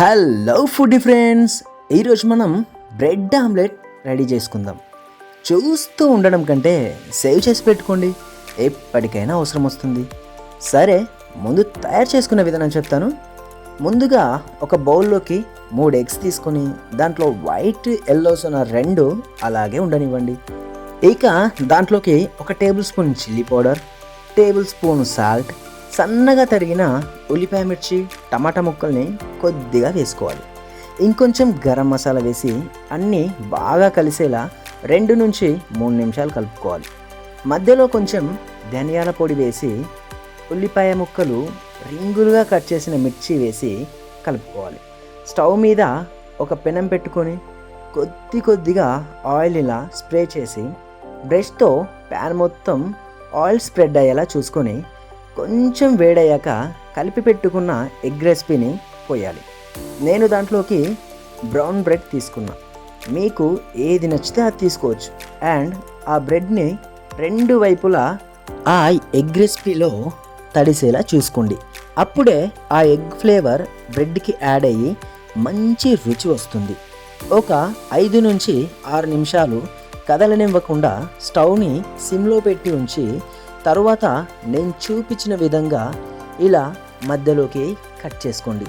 Hello food friends. ఈరోజు మనం bread omelette ready చేసుకుందాం. చూస్తూ ఉండడం కంటే సేవ్ చేసి పెట్టుకోండి. ఎప్పటికైనా అవసరం వస్తుంది. సరే ముందు తయారు చేసుకునే విధానం చెప్తాను. ముందుగా ఒక బౌల్లోకి మూడు ఎగ్స్ తీసుకొని దాంట్లో వైట్ ఎల్లోస్ ఉన్న రెండు అలాగే ఉండనివ్వండి. ఇక దాంట్లోకి ఒక tablespoon chilli powder tablespoon salt సన్నగా తరిగిన ఉల్లిపాయ మిర్చి టమాటా ముక్కల్ని కొద్దిగా వేసుకోవాలి. ఇంకొంచెం గరం మసాలా వేసి అన్నీ బాగా కలిసేలా రెండు నుంచి మూడు నిమిషాలు కలుపుకోవాలి. మధ్యలో కొంచెం ధనియాల పొడి వేసి ఉల్లిపాయ ముక్కలు రింగులుగా కట్ చేసిన మిర్చి వేసి కలుపుకోవాలి. స్టవ్ మీద ఒక పెనం పెట్టుకొని కొద్ది కొద్దిగా ఆయిల్ ఇలా స్ప్రే చేసి బ్రష్తో ప్యాన్ మొత్తం ఆయిల్ స్ప్రెడ్ అయ్యేలా చూసుకొని కొంచెం వేడయ్యాక కలిపి పెట్టుకున్న ఎగ్ రెసిపీని పోయాలి. నేను దాంట్లోకి బ్రౌన్ బ్రెడ్ తీసుకున్నా. మీకు ఏది నచ్చితే అది తీసుకోవచ్చు. అండ్ ఆ బ్రెడ్ని రెండు వైపులా ఆ ఎగ్ రెసిపీలో తడిసేలా చూసుకోండి. అప్పుడే ఆ ఎగ్ ఫ్లేవర్ బ్రెడ్కి యాడ్ అయ్యి మంచి రుచి వస్తుంది. ఒక ఐదు నుంచి ఆరు నిమిషాలు కదలనివ్వకుండా స్టవ్ని సిమ్లో పెట్టి ఉంచి తరువాత నేను చూపించిన విధంగా ఇలా మధ్యలోకి కట్ చేసుకోండి.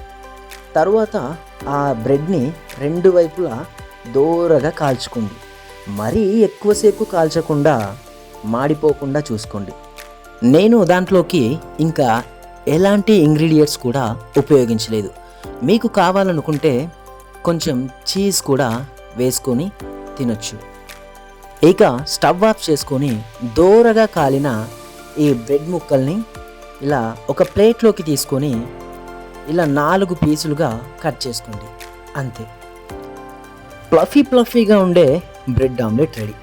తరువాత ఆ బ్రెడ్ని రెండు వైపులా దూరగా కాల్చుకోండి. మరీ ఎక్కువసేపు కాల్చకుండా మాడిపోకుండా చూసుకోండి. నేను దాంట్లోకి ఇంకా ఎలాంటి ఇంగ్రీడియంట్స్ కూడా ఉపయోగించలేదు. మీకు కావాలనుకుంటే కొంచెం చీజ్ కూడా వేసుకొని తినొచ్చు. ఇక స్టవ్ ఆఫ్ చేసుకొని దూరగా కాలిన ఈ బ్రెడ్ ముక్కల్ని ఇలా ఒక ప్లేట్లోకి తీసుకొని ఇలా నాలుగు పీసులుగా కట్ చేసుకోండి. అంతే. ప్లఫీ ప్లఫీగా ఉండే బ్రెడ్ ఆమ్లెట్ రెడీ.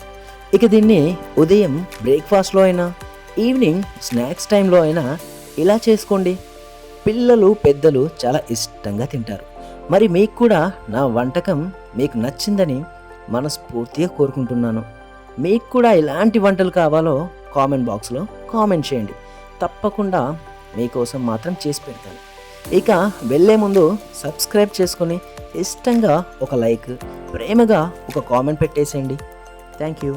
ఇక దీన్ని ఉదయం బ్రేక్ఫాస్ట్లో అయినా ఈవినింగ్ స్నాక్స్ టైంలో అయినా ఇలా చేసుకోండి. పిల్లలు పెద్దలు చాలా ఇష్టంగా తింటారు. మరి మీకు కూడా నా వంటకం మీకు నచ్చిందని మనస్ఫూర్తిగా కోరుకుంటున్నాను. మీకు కూడా ఎలాంటి వంటలు కావాలో కామెంట్ బాక్స్లో కామెంట్ చేయండి. తప్పకుండా మీకోసం మాత్రం చేసి పెడతాను. ఇక వెళ్ళే ముందు సబ్స్క్రైబ్ చేసుకొని ఇష్టంగా ఒక లైక్ ప్రేమగా ఒక కామెంట్ పెట్టేసేయండి. Thank you.